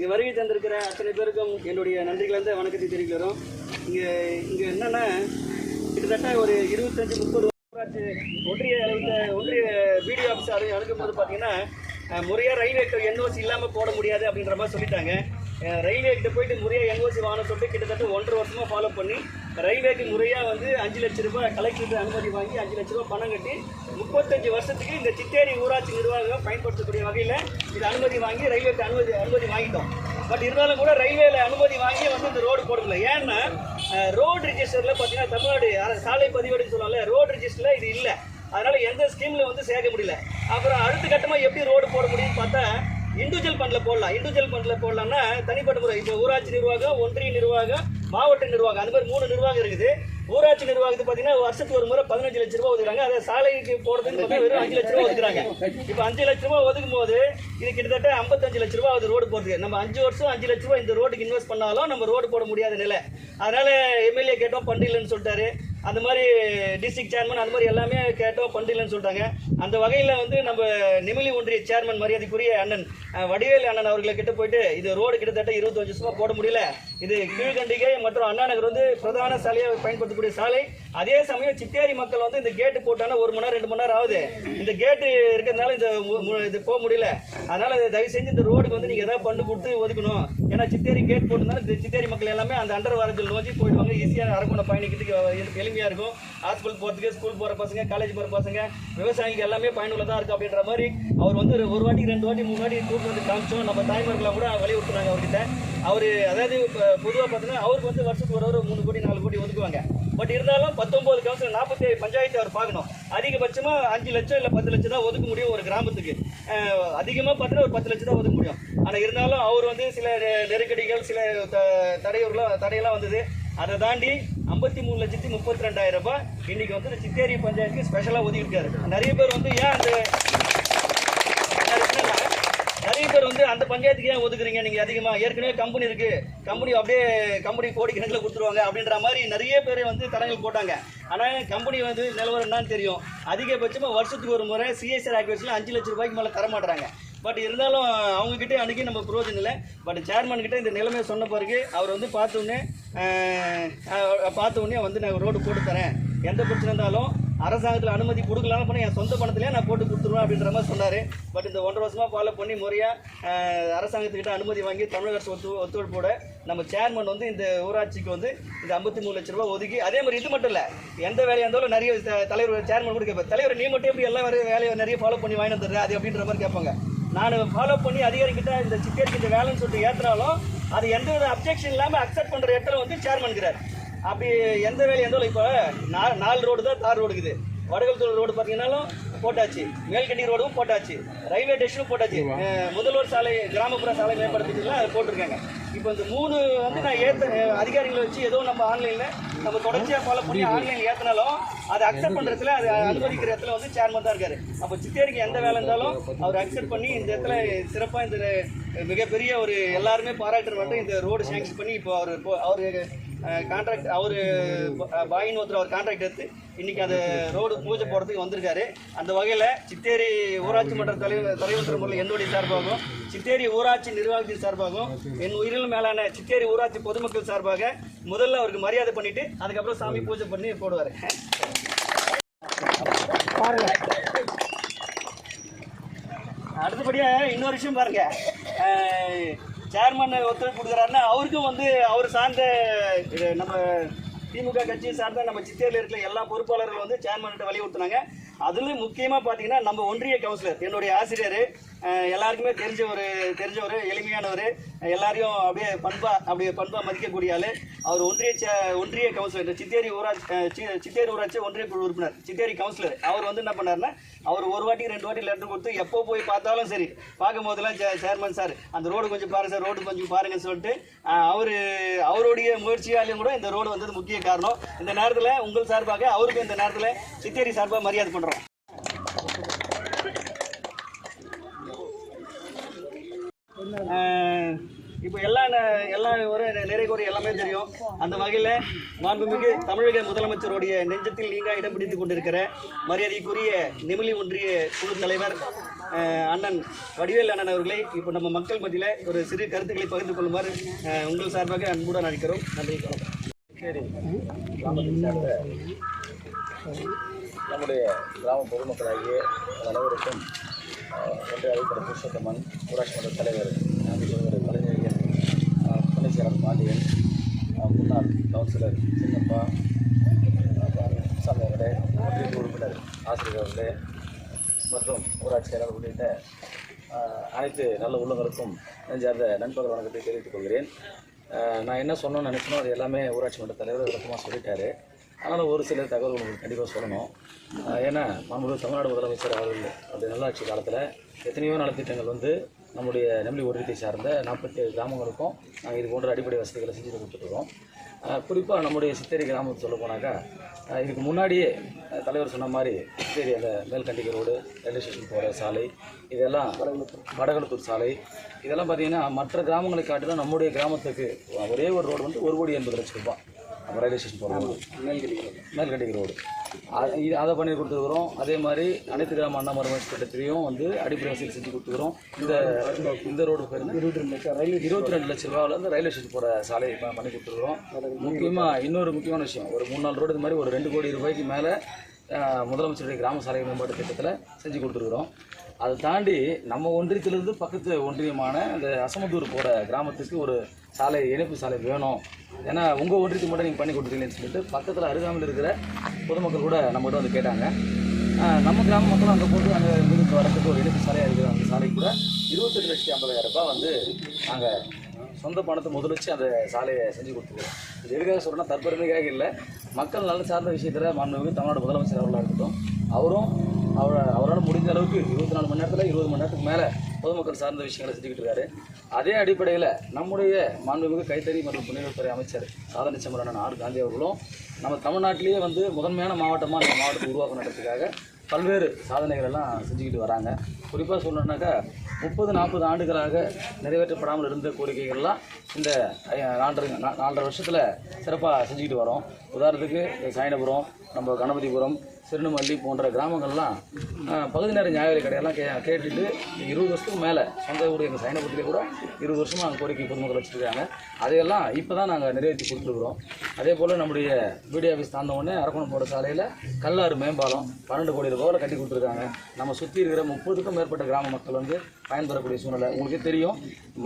இங்கே வரையை தந்திருக்கிற அத்தனை பேருக்கும் என்னுடைய நன்றிகளந்த வணக்கத்தை தெரிவிக்கிறோம். இங்கே இங்கே என்னென்னா கிட்டத்தட்ட ஒரு இருபத்தஞ்சி முப்பது ஊராட்சி ஒன்றிய அளவுக்கு ஒன்றிய பிடிஓ ஆஃபீஸ் அதை அணுகும்போது பார்த்தீங்கன்னா முறையாக முறையா ரயில்வே என்ஓசி இல்லாமல் போட முடியாது அப்படின்ற மாதிரி சொல்லிட்டாங்க. ரயில்வே கிட்ட போயிட்டு முறையாக என்ஓசி வாங்க சொல்லிட்டு கிட்டத்தட்ட ஒன்றரை வருஷமாக ஃபாலோ பண்ணி ரயில்வேக்கு முறையாக வந்து அஞ்சு லட்ச ரூபாய் கலெக்டர் அனுமதி வாங்கி அஞ்சு லட்ச ரூபாய் பணம் கட்டி முப்பத்தஞ்சு வருஷத்துக்கு இந்த சித்தேரி ஊராட்சி நிர்வாகம் பயன்படுத்தக்கூடிய வகையில் இது அனுமதி வாங்கி ரயில்வேக்கு அனுமதி அனுமதி வாங்கிட்டோம். பட் இருந்தாலும் கூட ரயில்வேல அனுமதி வாங்கி வந்து இந்த ரோடு போட முடியல ஏன்னா ரோடு ரிஜிஸ்டரில் பார்த்தீங்கன்னா தமிழ்நாடு சாலை பதிவேடுன்னு சொல்லுவாங்கல்ல ரோடு ரிஜிஸ்டரில் இது இல்லை. அதனால் எந்த ஸ்கீமில் வந்து சேர்க்க முடியல. அப்புறம் அடுத்த கட்டமாக எப்படி ரோடு போட முடியும்னு பார்த்தா இண்டிவிஜுவல் ஃபண்டில் போடலாம். இண்டிவிஜுவல் ஃபண்டில் போடலாம்னா தனிப்பட்ட முறை இப்போ ஊராட்சி நிர்வாகம் ஒன்றிய நிர்வாகம் மாவட்ட நிர்வாகம் அந்த மாதிரி மூணு நிர்வாகம் இருக்குது. ஊராட்சி நிர்வாகத்துக்கு பார்த்தீங்கன்னா வருஷத்துக்கு ஒரு முறை பதினஞ்சு லட்ச ரூபா ஒதுக்குறாங்க. அதை சாலைக்கு போடுறதுக்கு வெறும் அஞ்சு லட்ச ரூபா ஒதுக்குறாங்க. இப்போ அஞ்சு லட்ச ரூபா ஒதுக்கும் போது இது கிட்டத்தட்ட ஐம்பத்தஞ்சு லட்ச ரூபா அது ரோடு போடுறது நம்ம அஞ்சு வருஷம் அஞ்சு லட்ச ரூபா இந்த ரோடுக்கு இன்வெஸ்ட் பண்ணாலும் நம்ம ரோடு போட முடியாத நிலை. அதனால எம்எல்ஏ கேட்டோம் பண்ணிடலன்னு சொல்லிட்டாரு. அந்த மாதிரி டிஸ்ட்ரிக்ட் சேர்மன் அந்த மாதிரி எல்லாமே கேட்டோம் பண்ணிடலன்னு சொல்லிட்டாங்க. அந்த வகையில் வந்து நம்ம நிமிலி ஒன்றிய சேர்மன் மரியாதைக்குரிய அண்ணன் வடிவேலி அண்ணன் அவர்களை கிட்ட போயிட்டு இது ரோடு கிட்டத்தட்ட இருபத்தஞ்சு வருஷமாக போட முடியல. இது கீழ்கண்டிகை மற்றும் அண்ணா நகர் வந்து பிரதான சாலையை பயன்படுத்தக்கூடிய சாலை. அதே சமயம் சித்தேரி மக்கள் வந்து இந்த கேட்டு போட்டானா ஒரு மணி நேரம் ரெண்டு மணி நேரம் ஆகுது. இந்த கேட்டு இருக்கிறதுனால இந்த மு- இது போக முடியல. அதனால் இதை தயவு செஞ்சு இந்த ரோடுக்கு வந்து நீங்கள் எதாவது பண்ணு கொடுத்து ஒதுக்கணும். ஏன்னா சித்தேரி கேட் போட்டிருந்தாலும் சித்தேரி மக்கள் எல்லாமே அந்த அண்டர் வாரத்தில் நோக்கி போயிடுவாங்க. ஈஸியாக அரகுண பயணிக்கிறதுக்கு எளிமையாக இருக்கும். ஹாஸ்பிட்டல் போகிறதுக்கு ஸ்கூல் போகிற பசங்க காலேஜ் போகிற பசங்க விவசாயிகள் எல்லாமே பயனுள்ளதாக இருக்கும் அப்படின்ற மாதிரி அவர் வந்து ஒரு வாட்டி ரெண்டு வாட்டி மூணு வாட்டி கூட்டு வந்து காமிச்சோம். நம்ம தாய்மார்களை கூட வலியுறுத்துனாங்க அவர்கிட்ட. அவர் அதாவது இப்போ பொதுவாக பார்த்தீங்கன்னா அவருக்கு வந்து வருஷத்துக்கு ஒரு ஒரு மூணு கோடி நாலு கோடி ஒதுக்குவாங்க. பட் இருந்தாலும் பத்தொம்போது கவுன்சில் நாற்பத்தி ஏழு பஞ்சாயத்து அவர் பார்க்கணும். அதிகபட்சமாக அஞ்சு லட்சம் இல்லை பத்து லட்சம் தான் ஒதுக்க முடியும் ஒரு கிராமத்துக்கு. அதிகமாக பார்த்தீங்கன்னா ஒரு பத்து லட்சம் தான் ஒதுக்க முடியும். ஆனால் இருந்தாலும் அவர் வந்து சில நெ- நெருக்கடிகள் சில த- தடையூர்லாம் தடையெல்லாம் வந்தது. அதை தாண்டி ஐம்பத்தி மூணு லட்சத்தி முப்பத்தி ரெண்டாயிரம் ரூபாய் இன்னைக்கு வந்து சித்தேரி பஞ்சாயத்துக்கு ஸ்பெஷலாக ஒதுக்கியிருக்காரு. நிறைய பேர் வந்து ஏன் அந்த நிறைய பேர் வந்து அந்த பஞ்சாயத்துக்கு ஏன் ஒதுக்குறீங்க? நீங்க அதிகமா ஏற்கனவே கம்பெனி இருக்கு. கம்பெனி அப்படியே கம்பெனி கோடி கணக்கில் கொடுத்துருவாங்க அப்படின்ற மாதிரி நிறைய பேர் வந்து தடங்கள் போட்டாங்க. ஆனால் கம்பெனி வந்து நிலவரம் என்னன்னு தெரியும். அதிகபட்சமாக வருஷத்துக்கு ஒரு முறை சிஎஸ்ஆர் ஆக்டிவிட்டிஸ்ல அஞ்சு லட்சம் ரூபாய்க்கு மேலே தர மாட்டாங்க பட் இருந்தாலும் அவங்கக்கிட்டே அன்றைக்கி அன்னைக்கு நம்ம பிரயோஜனம் இல்லை. பட் சேர்மன் கிட்ட இந்த நிலைமையை சொன்ன பிறகு அவர் வந்து பார்த்த உடனே பார்த்த உடனே வந்து நான் ரோடு போட்டு தரேன். எந்த பிரச்சனை இருந்தாலும் அரசாங்கத்தில் அனுமதி கொடுக்கலாம் பண்ணி என் சொந்த பணத்திலே நான் போட்டு கொடுத்துருவேன் அப்படின்ற மாதிரி சொன்னார். பட் இந்த ஒன்றரை வருஷமாக ஃபாலோ பண்ணி முறையாக அரசாங்கத்துக்கிட்ட அனுமதி வாங்கி தமிழக அரசு ஒத்து ஒத்துழைப்போட நம்ம சேர்மன் வந்து இந்த ஊராட்சிக்கு வந்து இந்த ஐம்பத்தி மூணு லட்ச ரூபா ஒதுக்கி அதே மாதிரி இது மட்டும் இல்லை எந்த வேலையாக இருந்தாலும் நிறைய த- தலைவர் சேர்மன் கூட கேட்பார் தலைவர் நீ மட்டும் எப்படி எல்லா வேலையை நிறைய ஃபாலோ பண்ணி வாங்கி வந்துடுற? அது அப்படின்ற மாதிரி கேட்பாங்க. நான் ஃபாலோ பண்ணி அதிகாரிக்கிட்ட இந்த சிக்கருக்கு இந்த வேலைன்னு சொல்லிட்டு ஏற்றுனாலும் அது எந்த வித அப்ஜெக்ஷன் இல்லாமல் அக்செப்ட் பண்ணுற இடத்துல வந்து சேர்மன்கிறார் அப்படி எந்த வேலை எந்த இப்போ நா- நாலு ரோடு தான் தார் ரோடு இருக்குது. வடகல் ரோடு பார்த்தீங்கன்னாலும் போட்டாச்சு. மேல்கண்டி ரோடும் போட்டாச்சு. ரயில்வே ஸ்டேஷனும் போட்டாச்சு. முதல்வர் சாலை கிராமப்புற சாலை மேம்படுத்திட்டுலாம் அது போட்டிருக்காங்க. இப்போ இந்த மூணு வந்து நான் ஏற்ற அதிகாரிகளை வச்சு ஏதோ நம்ம ஆன்லைனில் நம்ம தொடர்ச்சியாக ஃபாலோ பண்ணி ஆன்லைன் ஏற்றினாலும் அதை அக்செப்ட் பண்ணுறதுல அது அனுமதிக்கிற இடத்துல வந்து சேர்மன் தான் இருக்காரு. அப்போ சித்தேரிக்கு எந்த வேலை இருந்தாலும் அவர் அக்செப்ட் பண்ணி இந்த இடத்துல சிறப்பாக இந்த மிகப்பெரிய ஒரு எல்லாருமே பாராட்டுற மட்டும் இந்த ரோடு சேங்ஷன் பண்ணி இப்போ அவர் அவர் கான்ட்ராக்ட் அவர் பாயின் ஒருத்தர் அவர் கான்ட்ராக்ட் எடுத்து இன்னைக்கு அந்த ரோடு பூஜை போடுறதுக்கு வந்திருக்காரு. அந்த வகையில் சித்தேரி ஊராட்சி மன்ற தலைவர் தலைவர் முறையில் என்னுடைய சார்பாகவும் சித்தேரி ஊராட்சி நிர்வாகத்தின் சார்பாகவும் என் உயிரில் மேலான சித்தேரி ஊராட்சி பொதுமக்கள் சார்பாக முதல்ல அவருக்கு மரியாதை பண்ணிட்டு அதுக்கப்புறம் சாமி பூஜை பண்ணி போடுவார். அடுத்தபடியாக இன்னொரு விஷயம் பாருங்கள் சேர்மன் ஒத்துழைப்பு கொடுக்குறாருன்னா அவருக்கும் வந்து அவர் சார்ந்த நம்ம திமுக கட்சியை சார்ந்த நம்ம சித்தேரியில் இருக்கிற எல்லா பொறுப்பாளர்கள் வந்து சேர்மன்கிட்ட வலியுறுத்தினாங்க. அதுலேயும் முக்கியமாக பார்த்தீங்கன்னா நம்ம ஒன்றிய கவுன்சிலர் என்னுடைய ஆசிரியர் எல்லாருக்குமே தெரிஞ்ச ஒரு தெரிஞ்ச ஒரு எளிமையானவர். எல்லாரையும் அப்படியே பண்பா அப்படியே பண்பா மதிக்கக்கூடிய ஆள். அவர் ஒன்றிய சே- ஒன்றிய கவுன்சிலர் சித்தேரி ஊராட்சி சி- சித்தேரி ஊராட்சி ஒன்றிய குழு உறுப்பினர் சித்தேரி கவுன்சிலர் அவர் வந்து என்ன பண்ணாருன்னா அவர் ஒரு வாட்டி ரெண்டு வாட்டி லெட்டர் கொடுத்து எப்போ போய் பார்த்தாலும் சரி பார்க்கும் போதெல்லாம் சேர்மன் சார் அந்த ரோடு கொஞ்சம் பாருங்க சார் ரோடு கொஞ்சம் பாருங்கன்னு சொல்லிட்டு அவர் அவரு அவருடைய முயற்சியாலையும் கூட இந்த ரோடு வந்தது முக்கிய காரணம். இந்த நேரத்தில் உங்கள் சார்பாக அவருக்கு இந்த நேரத்தில் சித்தேரி சார்பாக மரியாதை பண்ணுறோம் இப்போ எல்லா ந- எல்லா ஒரு நிறை குறை எல்லாமே தெரியும். அந்த வகையில் மாண்புமிகு தமிழக முதலமைச்சருடைய நெஞ்சத்தில் நீங்க இடம் பிடித்து கொண்டிருக்கிற மரியாதைக்குரிய நெமிலி ஒன்றிய குழு தலைவர் அண்ணன் வடிவேல் அண்ணன் அவர்களை இப்போ நம்ம மக்கள் மத்தியில் ஒரு சிறு கருத்துக்களை பகிர்ந்து கொள்ளுமாறு உங்கள் சார்பாக அன்புடன் அழைக்கிறோம். நன்றி சரி. நம்முடைய கிராம பொதுமக்களாகிய அனைவருக்கும் ஆஹ், அழைக்கிற புருஷோத்தமன் ஊராட்சி மன்ற தலைவர் நாங்கள் கலைஞர்கள் துணைச்சேரர் பாண்டியன் முன்னாள் கவுன்சிலர் சின்னப்பா சாமி அவர்களே ஒன்றிய உறுப்பினர் ஆசிரியர் அவர்களே மற்றும் ஊராட்சி செயலாளர் உள்ளிட்ட அனைத்து நல்ல உள்ளங்களுக்கும் நெஞ்சார்ந்த நண்பர்கள் வணக்கத்தை தெரிவித்துக் கொள்கிறேன் நான் என்ன சொன்னோன்னு நினைச்சனோ அது எல்லாமே ஊராட்சி மன்ற தலைவர் விளக்கமாக சொல்லிட்டாரு. ஆனால் ஒரு சில தகவல் உங்களுக்கு கண்டிப்பாக சொல்லணும். ஏன்னா நம்மளுடைய தமிழ்நாடு முதலமைச்சர் அவர்கள் அந்த நல்லாட்சி காலத்தில் எத்தனையோ நலத்திட்டங்கள் வந்து நம்முடைய நெம்மி ஒன்றியத்தை சார்ந்த நாற்பத்தி ஏழு கிராமங்களுக்கும் நாங்கள் இது போன்ற அடிப்படை வசதிகளை செஞ்சு கொடுத்துட்ருக்கோம் குறிப்பாக நம்முடைய சித்தேரி கிராமத்தை சொல்ல போனாக்கா இதுக்கு முன்னாடியே தலைவர் சொன்ன மாதிரி சித்தேரி அந்த மேல்கண்டிகை ரோடு ரயில்வே ஸ்டேஷன் போகிற சாலை இதெல்லாம் வடகலத்தூர் சாலை இதெல்லாம் பார்த்திங்கன்னா மற்ற கிராமங்களை காட்டிலும் நம்முடைய கிராமத்துக்கு ஒரே ஒரு ரோடு வந்து ஒரு கோடி எண்பது லட்சம் ரூபாய். ரயில்வே ஸ்டேஷன் போகிற ரோடு மேல்கண்டிகை ரோடு அது இது அதை பண்ணி கொடுத்துருக்குறோம். அதே மாதிரி அனைத்து கிராம அண்ணா மறுமலர்ச்சி திட்டத்திலையும் வந்து அடிப்படை வசதி செஞ்சு கொடுத்துக்கிறோம் இந்த இந்த ரோடு பேர் இருபத்தி ரெண்டு லட்சம் ரயில் இருபத்தி ரெண்டு லட்ச ரூபாவில் வந்து ரயில்வே ஸ்டேஷன் போகிற சாலை ப- பண்ணி கொடுத்துருக்குறோம். முக்கியமாக இன்னொரு முக்கியமான விஷயம். ஒரு மூணு நாலு ரோடு இது மாதிரி ஒரு ரெண்டு கோடி ரூபாய்க்கு மேலே முதலமைச்சருடைய கிராம சாலை மேம்பாட்டு திட்டத்தில் செஞ்சு கொடுத்துருக்குறோம். அதை தாண்டி நம்ம ஒன்றியத்திலிருந்து பக்கத்து ஒன்றியமான இந்த அசமதூர் போகிற கிராமத்துக்கு ஒரு சாலை இணைப்பு சாலை வேணும். ஏன்னா உங்கள் ஒன்றியத்துக்கு மட்டும் நீங்கள் பண்ணி கொடுத்துருக்கீங்கன்னு சொல்லிட்டு பக்கத்தில் அருகாமையில் இருக்கிற பொதுமக்கள் கூட நம்மகிட்ட வந்து கேட்டாங்க. நம்ம கிராம மக்களும் அங்கே போட்டு அங்கே இருந்து வரத்துக்கு ஒரு இணைப்பு சாலையாக இருக்கிற அந்த சாலை கூட இருபத்தெட்டு லட்சத்தி ஐம்பதாயிரம் ரூபாய் வந்து நாங்கள் சொந்த பணத்தை முதலச்சு அந்த சாலையை செஞ்சு கொடுத்துருக்கோம். இது எதுக்காக சொல்கிறேன்னா தற்பெருமைக்காக இல்லை. மக்கள் நல்ல சார்ந்த விஷயத்தில் மாண்புமிகு தமிழ்நாடு முதலமைச்சர் அவர்களாக இருக்கட்டும் அவரும் அளவுக்கு இருபத்தி நாலு மணி நேரத்தில் இருபது மணி நேரத்துக்கு மேலே பொதுமக்கள் சார்ந்த விஷயங்களை செஞ்சுக்கிட்டு இருக்காரு. அதே அடிப்படையில் நம்முடைய மாண்புமிகு கைத்தறி மற்றும் துணைநலத்துறை அமைச்சர் சாதனை சமரன் ஆர். காந்தி அவர்களும் நம்ம தமிழ்நாட்டிலேயே வந்து முதன்மையான மாவட்டமாக நம்ம மாவட்டத்தை உருவாக்கணுன்றதுக்காக பல்வேறு சாதனைகள் எல்லாம் செஞ்சுக்கிட்டு வராங்க. குறிப்பாக சொல்லணுன்னாக்கா முப்பது நாற்பது ஆண்டுகளாக நிறைவேற்றப்படாமல் இருந்த கோரிக்கைகள்லாம் இந்த நாலரை நாலரை வருஷத்தில் சிறப்பாக செஞ்சுக்கிட்டு வரோம். உதாரணத்துக்கு சாயனபுரம் நம்ம கணபதிபுரம் சிறுநமல்லி போன்ற கிராமங்கள்லாம் பகுதி நேர நியாய கடையெல்லாம் கே கேட்டுட்டு இருபது வருஷத்துக்கு மேலே சொந்த ஊர் எங்கள் சைனபுரத்திலே கூட இருபது வருஷமாக அங்கே கோரிக்கை பொதுமக்கள் வச்சுருக்காங்க. அதையெல்லாம் இப்போ தான் நாங்கள் நிறைவேற்றி கொடுத்துருக்குறோம். அதே போல் நம்முடைய பிடி ஆஃபீஸ் தாழ்ந்தவொடனே அரக்கணம் போகிற சாலையில் கல்லாறு மேம்பாலம் பன்னெண்டு கோடி ரூபாவில் கட்டி கொடுத்துருக்காங்க. நம்ம சுற்றி இருக்கிற முப்பதுக்கும் மேற்பட்ட கிராம மக்கள் வந்து பயன்பெறக்கூடிய சூழ்நிலை உங்களுக்கே தெரியும்.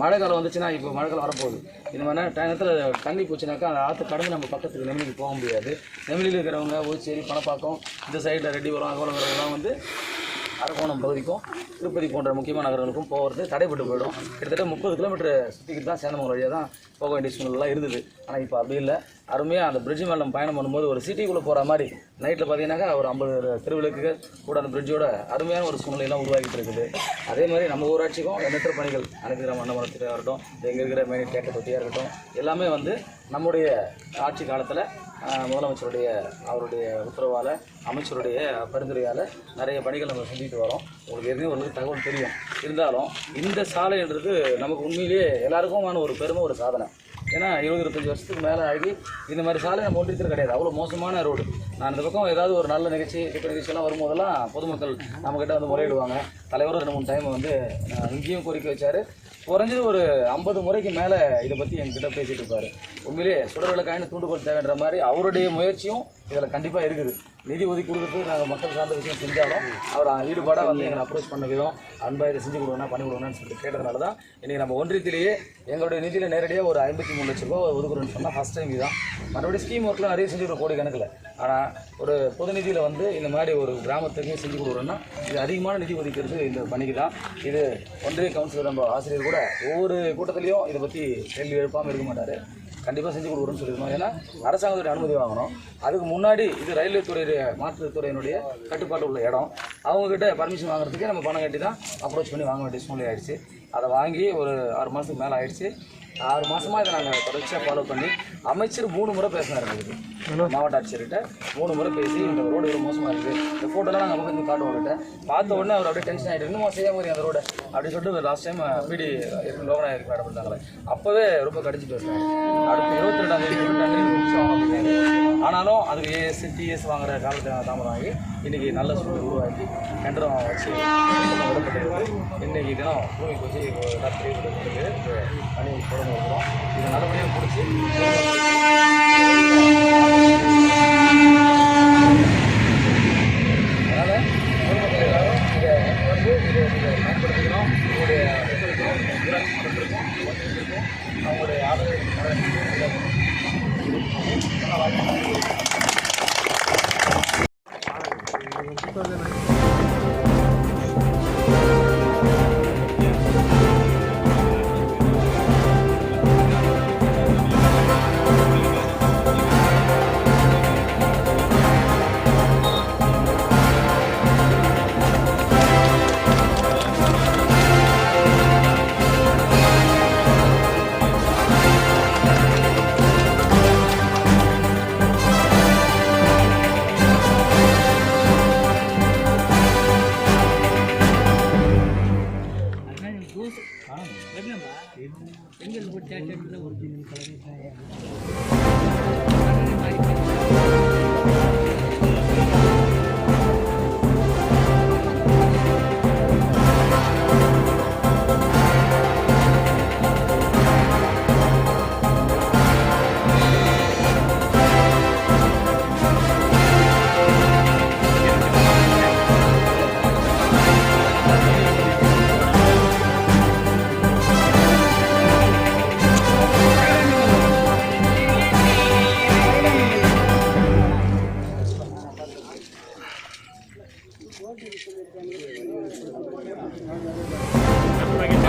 மழை காலம் வந்துச்சுன்னா இப்போ மழை காலம் வரப்போகுது. இந்த மாதிரி நேரத்தில் தண்ணி போச்சுனாக்கா அந்த ஆற்று கடந்து நம்ம பக்கத்துக்கு நெமிலிக்கு போக முடியாது. நெமிலியில் இருக்கிறவங்க ஊச்சேரி பணப்பாக்கம் இந்த சைடில் ரெட்டிபுரம் அகோலங்கிறவங்களாம் வந்து அரக்கோணம் பகுதிக்கும் திருப்பதி போன்ற முக்கியமான நகரங்களுக்கும் போகிறது தடைப்பட்டு போயிடும். கிட்டத்தட்ட முப்பது கிலோமீட்டர் சுற்றிக்கிட்டு தான் சேந்தமங்கலம் வழியாக தான் போக வேண்டிய சூழ்நிலாம் இருந்தது. ஆனால் இப்போ அப்படி இல்லை. அருமையாக அந்த பிரிட்ஜ் மேலே நம்ம பயணம் பண்ணும்போது ஒரு சிட்டிக்குள்ளே போகிற மாதிரி நைட்டில் பார்த்தீங்கன்னாக்கா ஒரு ஐம்பது திருவிளக்குகள் கூட அந்த பிரிட்ஜோட அருமையான ஒரு சூழ்நிலையெல்லாம் உருவாக்கிட்டு இருக்குது. அதே மாதிரி நம்ம ஊராட்சிக்கும் எண்ணற்ற பணிகள் அனைத்து கிராம இருக்கட்டும் எங்கே இருக்கிற மெயின் தேட்டர் தொட்டியாக இருக்கட்டும் எல்லாமே வந்து நம்முடைய ஆட்சி காலத்தில் முதலமைச்சருடைய அவருடைய உத்தரவால் அமைச்சருடைய பரிந்துரையால் நிறைய பணிகள் நம்ம செஞ்சுட்டு வரோம். உங்களுக்கு ஏற்கனவே ஒரு தகவல் தெரியும். இருந்தாலும் இந்த சாலைன்றது நமக்கு உண்மையிலேயே எல்லாருக்குமான ஒரு பெருமை ஒரு சாதனை. ஏன்னா இருபது இருபத்தஞ்சி வருஷத்துக்கு மேலே ஆகி இந்த மாதிரி சாலை நம்ம ஒன்றியத்தில் கிடையாது. அவ்வளோ மோசமான ரோடு நான் இந்த பக்கம் ஏதாவது ஒரு நல்ல நிகழ்ச்சி திட்ட நிகழ்ச்சியெல்லாம் வரும்போதெல்லாம் பொதுமக்கள் நம்மக்கிட்ட வந்து முறையிடுவாங்க. தலைவரும் ரெண்டு மூணு டைம் வந்து இங்கேயும் கோரிக்கை வச்சார். குறைஞ்சது ஒரு ஐம்பது முறைக்கு மேலே இதை பற்றி எங்ககிட்ட பேசிகிட்டு இருப்பார். உண்மையிலே சுடவிளக்காயின்னு தூண்டுகோல் தேவைன்ற மாதிரி அவருடைய முயற்சியும் இதில் கண்டிப்பாக இருக்குது. நிதி ஒதுக்கி கொடுக்குறது நாங்கள் மக்கள் சார்ந்த விஷயம் செஞ்சாலும் அவர் ஈடுபாடாக வந்து எங்களை அப்ரோச் பண்ண விதம் அன்பாக இதை செஞ்சு கொடுக்கணும் பண்ணி கொடுக்கணும்னு சொல்லிட்டு கேட்டதுனால தான் இன்றைக்கி நம்ம ஒன்றியத்திலேயே எங்களுடைய நிதியில் நேரடியாக ஒரு ஐம்பத்தி மூணு லட்ச ரூபா ஒதுக்குறோன்னு சொன்னால் ஃபஸ்ட் டைம் இதுதான். மறுபடியும் ஸ்கீம் ஒர்க்லாம் நிறைய செஞ்சுருக்கோம் கோடி கணக்கில். ஆனால் ஒரு பொது நிதியில் வந்து இந்த மாதிரி ஒரு கிராமத்துக்கு செஞ்சு கொடுக்குறோன்னா இது அதிகமான நிதி ஒதுக்கிறது இந்த பணிக்கு தான். இது ஒன்றிய கவுன்சிலர் நம்ம ஆசிரியர் கூட ஒவ்வொரு கூட்டத்திலையும் இதை பற்றி கேள்வி எழுப்பாமல் இருக்க மாட்டார். கண்டிப்பாக செஞ்சு கொடுக்குறோம்னு சொல்லியிருந்தோம். ஏன்னா அரசாங்கத்துடைய அனுமதி வாங்கணும். அதுக்கு முன்னாடி இது ரயில்வே துறையுடைய மாற்றுத்துறையினுடைய கட்டுப்பாட்டு உள்ள இடம். அவங்கக்கிட்ட பர்மிஷன் வாங்குறதுக்கே நம்ம பணம் கட்டி தான் அப்ரோச் பண்ணி வாங்க வேண்டிய சூழ்நிலை ஆயிடுச்சு. அதை வாங்கி ஒரு ஆறு மாதத்துக்கு மேலே ஆயிடுச்சு. ஆறு மாசமா இதை நாங்கள் தொடர்ச்சியாக ஃபாலோ பண்ணி அமைச்சர் மூணு முறை பேசினார் எங்களுக்கு. மாவட்ட ஆட்சியர்கிட்ட மூணு முறை பேசி இந்த ரோடு இவ்வளோ மோசமாக இருக்குது இந்த ஃபோட்டோலாம் நாங்கள் பக்கத்து காட்டுவோம் பார்த்த உடனே அவர் அப்படியே டென்ஷன் ஆகிட்டு இன்னும் செய்யாம இருக்கீங்க அந்த ரோட? அப்படின்னு சொல்லிட்டு லாஸ்ட் டைம் பிடி லோகநாயகர் மேடம் இருந்தாங்களே. அப்போவே ரொம்ப கடிச்சு பேசினார். அடுத்து இருபத்தி ரெண்டாம் தேதி இருபத்தி ரெண்டாம் தேதி. ஆனாலும் அதுக்கு ஏஎஸ் டிஎஸ் வாங்குற காலத்தில் தாமதம் ஆகி இன்றைக்கி நல்ல சூழல் உருவாக்கி கண்டனம் வச்சு விடப்பட்டிருக்கு இன்றைக்கி தினம் பூமிக்கு வச்சு ராத்திரி விடப்பட்டு பணி தொடர்ந்து வருகிறோம் இது நல்லபடியாக முடிச்சு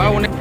অনেক